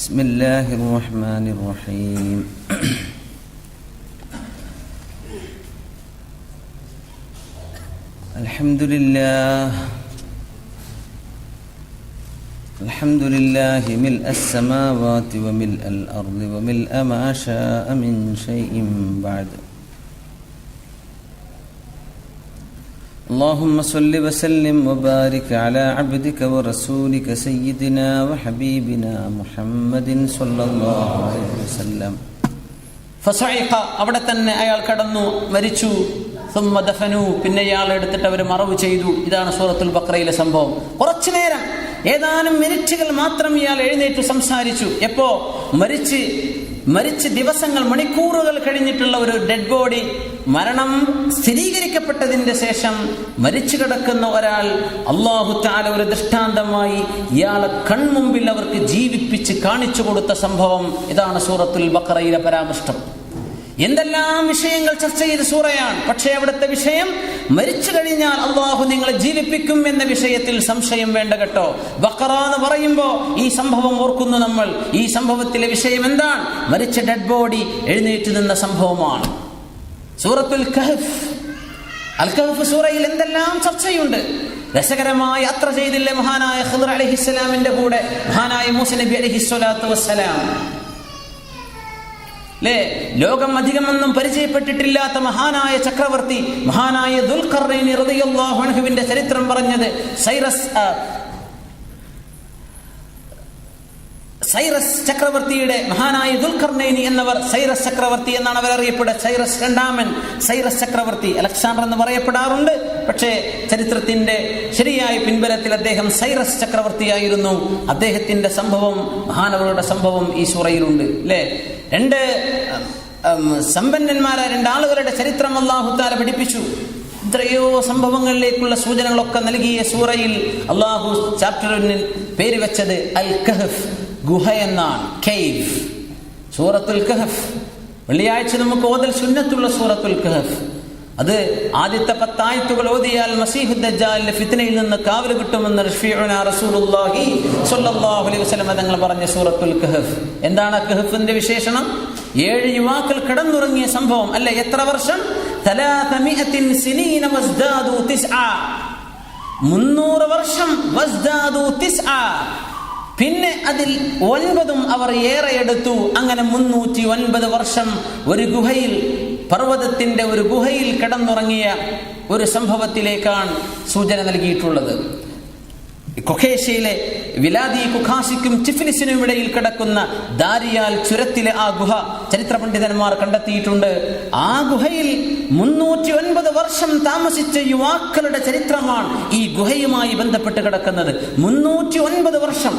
بسم الله الرحمن الرحيم. الحمد لله. الحمد لله ملء السماوات وملء الأرض وملء ما شاء من شيء بعد. اللهم صل وسلم وبارك على عبدك ورسولك سيدنا وحبيبنا محمد صلى الله عليه وسلم ഫസൈഖ അവിടെ തന്നെ അയാൾ കടന്നു മരിച്ചു സുമ്മ ദഫനു പിന്നെ ഇയാൾ എടുത്തിട്ട് അവർ മറവ് ചെയ്തു ഇതാണ് സൂറത്തുൽ ബക്രയിലെ സംഭവം കുറച്ചു നേരം ഏതാനും മിനിറ്റുകൾ മാത്രം ഇയാൾ എഴുന്നേറ്റ് സംസാരിച്ചു എപ്പോ മരിച്ച് മരിച്ച് ദിവസങ്ങൾ മണിക്കൂറുകൾ കഴിഞ്ഞിട്ടുള്ള ഒരു ഡെഡ് ബോഡി മരണം സ്ഥിരീകരിക്കപ്പെട്ടതിന്റെ ശേഷം മരിച്ചു കിടക്കുന്ന ഒരാൾ അള്ളാഹു താല ഒരു ദൃഷ്ടാന്തമായി ഇയാളെ കൺമുമ്പിൽ അവർക്ക് ജീവിപ്പിച്ച് കാണിച്ചു കൊടുത്ത സംഭവം ഇതാണ് സൂറത്തുൽ ബക്കറയിലെ പരാമർശം. എന്തെല്ലാം വിഷയങ്ങൾ ചർച്ച ചെയ്ത സൂറയാണ്? പക്ഷേ അവിടുത്തെ വിഷയം മരിച്ചു കഴിഞ്ഞാൽ അള്ളാഹു നിങ്ങളെ ജീവിപ്പിക്കും എന്ന വിഷയത്തിൽ സംശയം വേണ്ട കേട്ടോ. ബക്കറ എന്ന് പറയുമ്പോ ഈ സംഭവം ഓർക്കുന്നു നമ്മൾ. ഈ സംഭവത്തിലെ വിഷയം എന്താണ്? മരിച്ച ഡെഡ് ബോഡി എഴുന്നേറ്റ് നിന്ന സംഭവമാണ്. സൂറത്തുൽ കഹഫ്. അൽ സൂറയിൽ എന്തെല്ലാം ചർച്ചയുണ്ട്? രസകരമായി യാത്ര ചെയ്തില്ലേ മഹാനായ ഖദർ അലഹിസ്സലാമിന്റെ കൂടെ? മഹാനായ മൂസ നബി അലഹിസ്വലാത്തു വസ്സലാം. അല്ലേ ലോകം അധികമൊന്നും പരിചയപ്പെട്ടിട്ടില്ലാത്ത മഹാനായ ചക്രവർത്തി മഹാനായ ദുൽഖർ റളിയല്ലാഹു അൻഹുവിന്റെ ചരിത്രം പറഞ്ഞത് സൈറസ് ആ, സൈറസ് ചക്രവർത്തിയുടെ മഹാനായ ദുൽഖർണേനി എന്നവർ സൈറസ് ചക്രവർത്തി എന്നാണ് അവർ അറിയപ്പെടുക. സൈറസ് രണ്ടാമൻ സൈറസ് ചക്രവർത്തി അലക്സാണ്ടർ എന്ന് പറയപ്പെടാറുണ്ട്. പക്ഷേ ചരിത്രത്തിന്റെ ശരിയായ പിൻബലത്തിൽ അദ്ദേഹം സൈറസ് ചക്രവർത്തിയായിരുന്നു. അദ്ദേഹത്തിന്റെ സംഭവം മഹാനവരുടെ സംഭവം ഈ സൂറയിലുണ്ട് അല്ലേ രണ്ട് സമ്പന്നന്മാരെ രണ്ടാളുകളുടെ ചരിത്രം അള്ളാഹുത്താല പഠിപ്പിച്ചു. എത്രയോ സംഭവങ്ങളിലേക്കുള്ള സൂചനകളൊക്കെ നൽകിയ സൂറയിൽ അള്ളാഹു ചാപ്റ്ററിന് പേര് വെച്ചത് അൽ കഹഫ് ഗുഹ എന്നാണ് കെയ്വ് സൂറത്തുൽ കഹഫ്. വെള്ളിയാഴ്ച നമുക്ക് ഓതൽ സുന്നത്തുള്ള സൂറത്തുൽ കഹഫ്. അത് ആദ്യത്തെ പത്തായത്തുകൾ ഓതിയാൽ മസീഹു ദജ്ജാലിന്റെ ഫിത്നയിൽ നിന്ന് കാവൽ കിട്ടുമെന്ന് റസൂലുള്ളാഹി സ്വല്ലല്ലാഹു അലൈഹി വസല്ലം തങ്ങൾ പറഞ്ഞ സൂറത്തുൽ കഹഫ്. എന്താണ് കഹഫിന്റെ വിശേഷണം? ഏഴ് യുവാക്കൾ കിടന്നുറങ്ങിയ സംഭവം. അല്ലെ? എത്ര വർഷം? മുന്നൂറ് വർഷം പിന്നെ അതിൽ ഒൻപതും അവർ ഏറെ എടുത്തു. അങ്ങനെ മുന്നൂറ്റി ഒൻപത് വർഷം ഒരു ഗുഹയിൽ പർവതത്തിന്റെ ഒരു ഗുഹയിൽ കിടന്നുറങ്ങിയ ഒരു സംഭവത്തിലേക്കാണ് സൂചന നൽകിയിട്ടുള്ളത്. കൊഖേഷ്യയിലെ വിലാദി കുഖാസിക്കും ചിഫിനിസിനും ഇടയിൽ കിടക്കുന്ന ദാരിയാൽ ചുരത്തിലെ ആ ഗുഹ ചരിത്ര പണ്ഡിതന്മാർ കണ്ടെത്തിയിട്ടുണ്ട്. ആ ഗുഹയിൽ മുന്നൂറ്റി ഒൻപത് വർഷം താമസിച്ച യുവാക്കളുടെ ചരിത്രമാണ് ഈ ഗുഹയുമായി ബന്ധപ്പെട്ട് കിടക്കുന്നത്. മുന്നൂറ്റി ഒൻപത് വർഷം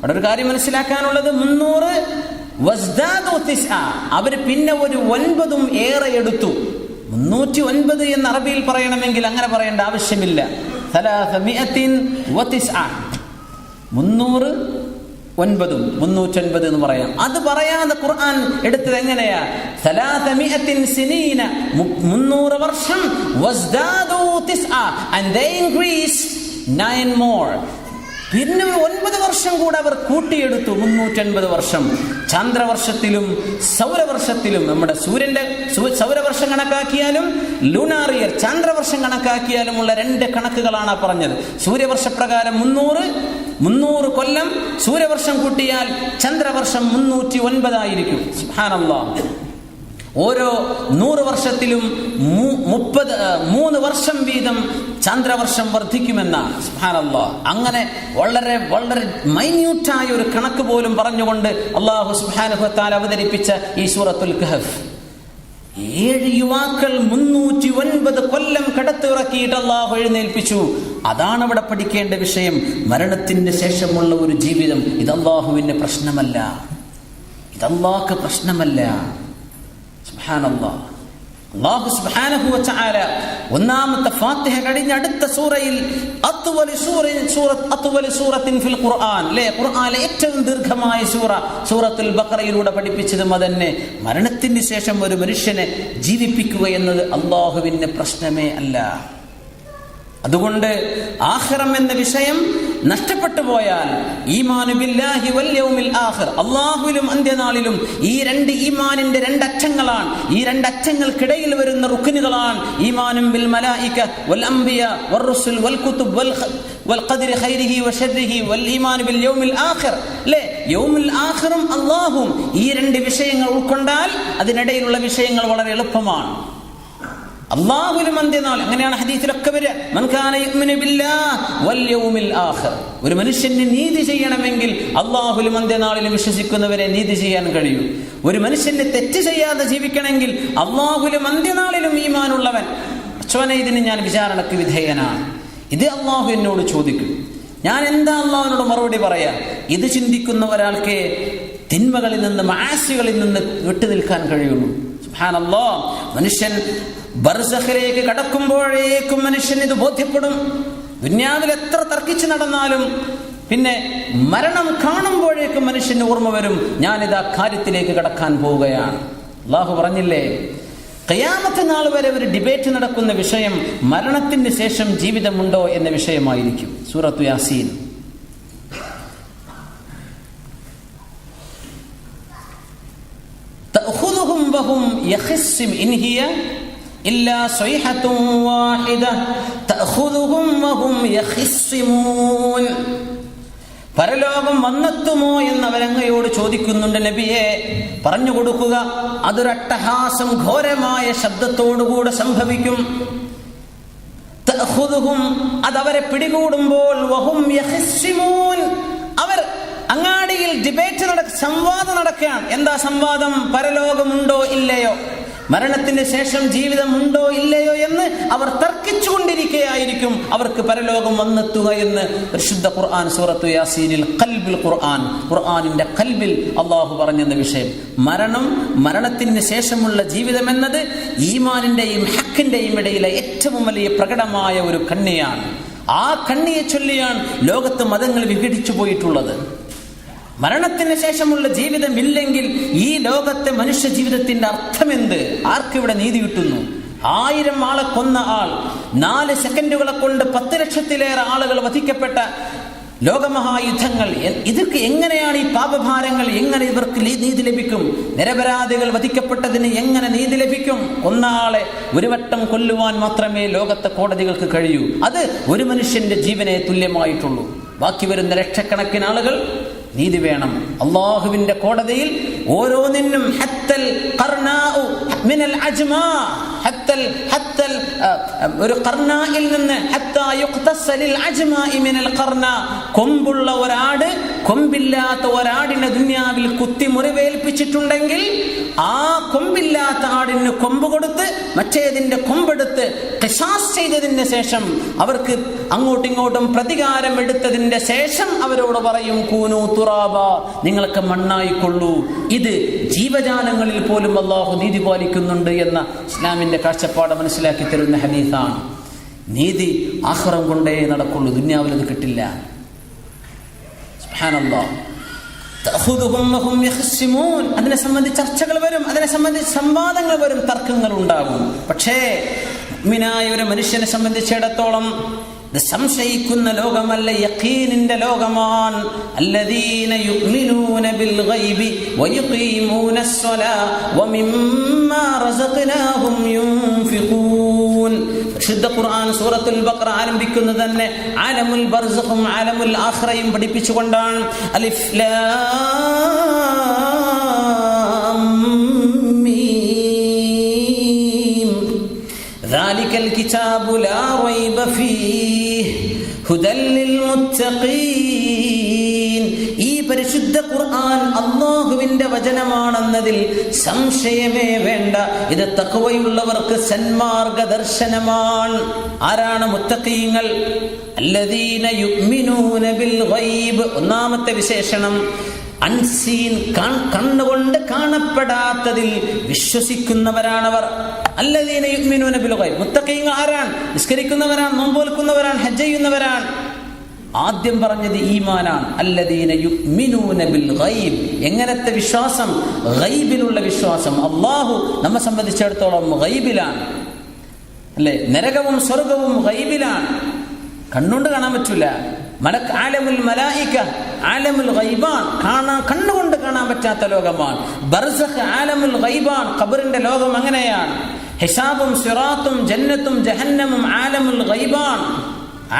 അവിടെ ഒരു കാര്യം മനസ്സിലാക്കാനുള്ളത് മുന്നൂറ് അവർ പിന്നെ ഒരു ഒൻപതും ഏറെ എടുത്തു. മുന്നൂറ്റി ഒൻപത് എന്ന് അറബിയിൽ പറയണമെങ്കിൽ അങ്ങനെ പറയേണ്ട ആവശ്യമില്ല. മുന്നൂറ് ഒൻപതും മുന്നൂറ്റൊൻപത് എന്ന് പറയാം. അത് പറയാതെ ഖുർആൻ എടുത്തത് എങ്ങനെയാ? സിനീന. മുന്നൂറ് വർഷം. and they increased nine more. പിന്നെ ഒൻപത് വർഷം കൂടെ അവർ കൂട്ടിയെടുത്തു. മുന്നൂറ്റൻപത് വർഷം. ചന്ദ്രവർഷത്തിലും സൗരവർഷത്തിലും നമ്മുടെ സൂര്യന്റെ സൗരവർഷം കണക്കാക്കിയാലും ലുണാറിയർ ചന്ദ്രവർഷം കണക്കാക്കിയാലും ഉള്ള രണ്ട് കണക്കുകളാണ് പറഞ്ഞത്. സൂര്യവർഷപ്രകാരം മുന്നൂറ് മുന്നൂറ് കൊല്ലം സൂര്യവർഷം കൂട്ടിയാൽ ചന്ദ്രവർഷം മുന്നൂറ്റി ഒൻപതായിരിക്കും സുബ്ഹാനല്ലാഹ്. ഓരോ നൂറ് വർഷത്തിലും മുപ്പത് മൂന്ന് വർഷം വീതം ചന്ദ്രവർഷം വർദ്ധിക്കുമെന്നാണ്. സുബ്ഹാനല്ലാഹ് അങ്ങനെ വളരെ വളരെ മൈന്യൂട്ടായ ഒരു കണക്ക് പോലും പറഞ്ഞുകൊണ്ട് അള്ളാഹു സുബ്ഹാനഹുത്താൽ അവതരിപ്പിച്ച ഈ സൂറത്തുൽ കഹഫ്. ഏഴ് യുവാക്കൾ മുന്നൂറ്റി ഒൻപത് കൊല്ലം കടത്തിറക്കിയിട്ട് അള്ളാഹു എഴുന്നേൽപ്പിച്ചു. അതാണ് അവിടെ പഠിക്കേണ്ട വിഷയം. മരണത്തിന് ശേഷമുള്ള ഒരു ജീവിതം ഇത് അള്ളാഹുവിന്റെ പ്രശ്നമല്ല. ഇത് അള്ളാഹ്ക്ക് പ്രശ്നമല്ല. സുബ്ഹാനല്ലാഹ്. അല്ലാഹു സുബ്ഹാനഹു വതആല ഒന്നാമത്തെ ഫാത്തിഹ കഴിഞ്ഞ അടുത്ത സൂറയിൽ ഫിൽ ഖുർആൻ അല്ലേ ഖുർആനിലെ ഏറ്റവും ദീർഘമായ സൂറ സൂറത്തുൽ ബഖറയിലൂടെ പഠിപ്പിച്ചതും അതന്നെ. മരണത്തിന് ശേഷം ഒരു മനുഷ്യനെ ജീവിപ്പിക്കുക എന്നത് അള്ളാഹുവിന്റെ പ്രശ്നമേ അല്ല. അതുകൊണ്ട് ആഹ്റം എന്ന വിഷയം നഷ്ടപ്പെട്ടു പോയാൽ ഈമാനു ബില്ലാഹി വൽ യൗമിൽ ആഖിർ. അള്ളാഹുവിലും അന്ത്യനാളിലും ഈ രണ്ട് ഈമാനിന്റെ രണ്ടറ്റങ്ങളാണ്. ഈ രണ്ടറ്റങ്ങൾക്കിടയിൽ വരുന്ന റുക്കിനുകളാണ് ഈമാനും ബിൽ മലായിക വൽ അംബിയ വർ റുസുൽ വൽ കുതുബ് വൽ والقدر വൽ وشره ഖൈരിഹി باليوم വൽ ആഖിർ. അല്ലേ യൗമിൽ ആഖിറും അള്ളാഹും ഈ രണ്ട് വിഷയങ്ങൾ ഉൾക്കൊണ്ടാൽ അതിനിടയിലുള്ള വിഷയങ്ങൾ വളരെ എളുപ്പമാണ്. അള്ളാഹുലും അന്ത്യനാൾ അങ്ങനെയാണ് ഹദീസിലൊക്കെ വരിക. ഒരു മനുഷ്യന് നീതി ചെയ്യണമെങ്കിൽ അള്ളാഹുലും അന്ത്യനാളിലും വിശ്വസിക്കുന്നവരെ നീതി ചെയ്യാൻ കഴിയൂ. ഒരു മനുഷ്യന് തെറ്റ് ചെയ്യാതെ ജീവിക്കണമെങ്കിൽ അള്ളാഹുലും അന്ത്യനാളിലും ഈമാനുള്ളവൻ. അച്ഛനെ ഇതിന് ഞാൻ വിചാരണക്ക് വിധേയനാണ്. ഇത് അള്ളാഹു എന്നോട് ചോദിക്കും. ഞാൻ എന്താ അള്ളാഹുവിനോട് മറുപടി പറയാ? ഇത് ചിന്തിക്കുന്ന ഒരാൾക്ക് തിന്മകളിൽ നിന്ന് മാസികളിൽ നിന്ന് വിട്ടുനിൽക്കാൻ കഴിയുള്ളൂ. മനുഷ്യൻ ബർസഖിലേക്ക് കടക്കുമ്പോഴേക്കും മനുഷ്യൻ ഇത് ബോധ്യപ്പെടും. ദുന്യാവിൽ എത്ര തർക്കിച്ചു നടന്നാലും പിന്നെ മരണം കാണുമ്പോഴേക്കും മനുഷ്യന് ഓർമ്മ വരും ഞാനിത് ആ കാര്യത്തിലേക്ക് കടക്കാൻ പോവുകയാണ്. അള്ളാഹു പറഞ്ഞില്ലേ കയ്യാമത്തെ നാൾ വരെ ഒരു ഡിബേറ്റ് നടക്കുന്ന വിഷയം മരണത്തിന് ശേഷം ജീവിതമുണ്ടോ എന്ന വിഷയമായിരിക്കും. സൂറത്തു യാസീൻ ും. إلا صيحة واحدة تأخذهم وهم يخصمون പരലോകം വന്നെത്തുമോ എന്ന് അവരങ്ങയോട് ചോദിക്കുന്നുണ്ട് നബിയെ പറഞ്ഞു കൊടുക്കുക അതൊരു അട്ടഹാസം ഘോരമായ ശബ്ദത്തോടുകൂടെ സംഭവിക്കും തഅഖുദുഹും അതവരെ പിടികൂടുമ്പോൾ വഹും യഖ്സിമൂൻ അവർ അങ്ങാടിയിൽ ഡിബേറ്റ് നട സംവാദം നടക്കുകയാണ് എന്താ സംവാദം പരലോകമുണ്ടോ ഇല്ലയോ മരണത്തിന് ശേഷം ജീവിതം ഉണ്ടോ ഇല്ലയോ എന്ന് അവർ തർക്കിച്ചുകൊണ്ടിരിക്കുകയായിരിക്കും. അവർക്ക് പരലോകം വന്നെത്തുക എന്ന് പരിശുദ്ധ ഖുർആൻ സൂറത്തു യാസീനിൽ കൽബിൽ ഖുർആൻ. ഖുർആാനിന്റെ കൽബിൽ അള്ളാഹു പറഞ്ഞെന്ന വിഷയം. മരണം മരണത്തിന് ശേഷമുള്ള ജീവിതം എന്നത് ഈമാനിന്റെയും ഹക്കിന്റെയും ഇടയിലെ ഏറ്റവും വലിയ പ്രകടമായ ഒരു കണ്ണിയാണ്. ആ കണ്ണിയെ ചൊല്ലിയാണ് ലോകത്ത് മതങ്ങൾ വിഘടിച്ചു പോയിട്ടുള്ളത്. മരണത്തിന് ശേഷമുള്ള ജീവിതമില്ലെങ്കിൽ ഈ ലോകത്തെ മനുഷ്യ ജീവിതത്തിന്റെ അർത്ഥമെന്ത്? ആർക്കിവിടെ നീതി കിട്ടുന്നു? ആയിരം ആളെ കൊന്ന ആൾ നാല് സെക്കൻഡുകളെ കൊണ്ട് പത്ത് ലക്ഷത്തിലേറെ ആളുകൾ വധിക്കപ്പെട്ട ലോകമഹായുദ്ധങ്ങൾ. ഇതൊക്കെ എങ്ങനെയാണ് ഈ പാപഭാരങ്ങൾ? എങ്ങനെ ഇവർക്ക് നീതി ലഭിക്കും? നിരപരാധികൾ വധിക്കപ്പെട്ടതിന് എങ്ങനെ നീതി ലഭിക്കും? ഒന്നാളെ ഒരു വട്ടം കൊല്ലുവാൻ മാത്രമേ ലോകത്തെ കോടതികൾക്ക് കഴിയൂ. അത് ഒരു മനുഷ്യന്റെ ജീവനെ തുല്യമായിട്ടുള്ളൂ. ബാക്കി വരുന്ന ലക്ഷക്കണക്കിന് ആളുകൾ നീതി വേണം. അള്ളാഹുവിന്റെ കോടതിയിൽ ഓരോന്നിനും ഹത്തൽ മിനൽ അജ്മാ. ഹത്തൽ ഹത്തൽ ഒരു ഖർനായിൽ നിന്ന് ഹത്താ യുക്തസലിൽ അജ്മാ മിനൽ കർണ കൊമ്പുള്ള ഒരാട് കൊമ്പില്ലാത്ത ഒരാടിനെ ദുന്യാവിൽ കുത്തി മുറിവേൽപ്പിച്ചിട്ടുണ്ടെങ്കിൽ ആ കൊമ്പില്ലാത്ത ആടിന് കൊമ്പ് കൊടുത്ത് മറ്റേതിന്റെ കൊമ്പെടുത്ത് കശാസ് ചെയ്തതിന് ശേഷം അവർക്ക് അങ്ങോട്ടും ഇങ്ങോട്ടും പ്രതികാരം എടുത്തതിന്റെ ശേഷം അവരോട് പറയും കൂനു തുറാബ നിങ്ങൾക്ക് മണ്ണായിക്കൊള്ളൂ. ഇത് ജീവജാലങ്ങളിൽ പോലും അള്ളാഹു നീതി പാലിക്കുന്നുണ്ട് എന്ന ഇസ്ലാമിന്റെ കാഴ്ചപ്പാട് മനസ്സിലാക്കി തരുന്ന ഹദീസാണ്. നീതി ആഹ്റം കൊണ്ടേ നടക്കുള്ളൂ ദുന്യാവിൽ അത് കിട്ടില്ല. സുഹാനല്ലോ അതിനെ സംബന്ധിച്ച് ചർച്ചകൾ വരും അതിനെ സംബന്ധിച്ച് സംവാദങ്ങൾ വരും തർക്കങ്ങൾ ഉണ്ടാകും. പക്ഷേ മിനായ ഒരു മനുഷ്യനെ സംബന്ധിച്ചിടത്തോളം സംശയിക്കുന്ന ലോകമല്ല യഖീനിന്റെ ലോകമാൻ ബിൽ ഗൈബി വിശുദ്ധ ഖുർആൻ സൂറത്തുൽ ബഖറ ആരംഭിക്കുന്നത് തന്നെ ആലമുൽ ബർസഖും ആലമുൽ ആഖിറയും പഠിപ്പിച്ചുകൊണ്ടാണ് അലിഫ് ലാം മീം ذلك الكتاب لا ريب فيه هدى للمتقين ഈ പരിശുദ്ധ ഖുർആൻ അള്ളാഹുവിന്റെ വചനമാണെന്നതിൽ സംശയമേ വേണ്ട. ഇത് തക്കവയുള്ളവർക്ക് സന്മാർഗ ദർശനമാണ് ആരാണ് മുത്തക്കീങ്ങൾ ഒന്നാമത്തെ വിശേഷണം അൺസീൻ കണ്ണുകൊണ്ട് കാണപ്പെടാത്തതിൽ വിശ്വസിക്കുന്നവരാണവർ. അല്ലദീന യുഅ്മിനൂന ബിൽ ഗൈബ്. മുത്തഖീങ്ങൾ ആരാണ്? നിസ്കരിക്കുന്നവരാണ് നോമ്പോൽക്കുന്നവരാണ് ഹജ്ജ് ചെയ്യുന്നവരാണ്. ആദ്യം പറഞ്ഞത് ഈമാനാണ്. അല്ലദീന ബിൽ ഗൈബ്. എങ്ങനത്തെ വിശ്വാസം? ഗൈബിലുള്ള വിശ്വാസം. അള്ളാഹു നമ്മെ സംബന്ധിച്ചിടത്തോളം ഗൈബിലാണ്. അല്ലേ? നരകവും സ്വർഗവും ഗൈബിലാണ്. കണ്ണുകൊണ്ട് കാണാൻ പറ്റൂല. മലക്ക് ആലമുൽ മലായിക ആലമുൽ ഗൈബാൻ. കാണാൻ കണ്ണുകൊണ്ട് കാണാൻ പറ്റാത്ത ലോകമാണ്. ബർസഖ് ആലമുൽ ഗൈബാൻ. ഖബറിന്റെ ലോകം അങ്ങനെയാണ്. ഹിസാബും സിറാത്തും ജന്നത്തും ജഹന്നമും ആലമുൽ ഗൈബാൻ.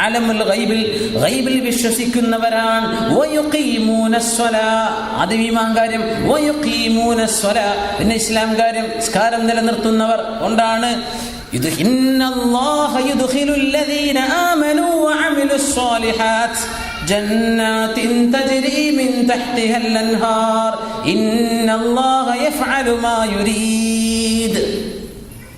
ആലമുൽ ഗൈബിൽ ഗൈബിൽ വിശ്വസിക്കുന്നവരാണ് വയുഖീമൂന സ്വലാ. ആദ്യം ഈമാൻ കാര്യം വയുഖീമൂന സ്വലാ. പിന്നെ ഇസ്ലാം കാര്യം സ്കാരം നിലനിർത്തുന്നവർ കൊണ്ടാണ് ഇത് ഇന്നല്ലാഹ യുദ്ഖിലു الذين آمنوا وعملوا الصالحات جنات تجري من تحتها الأنهار إن الله يفعل ما يريد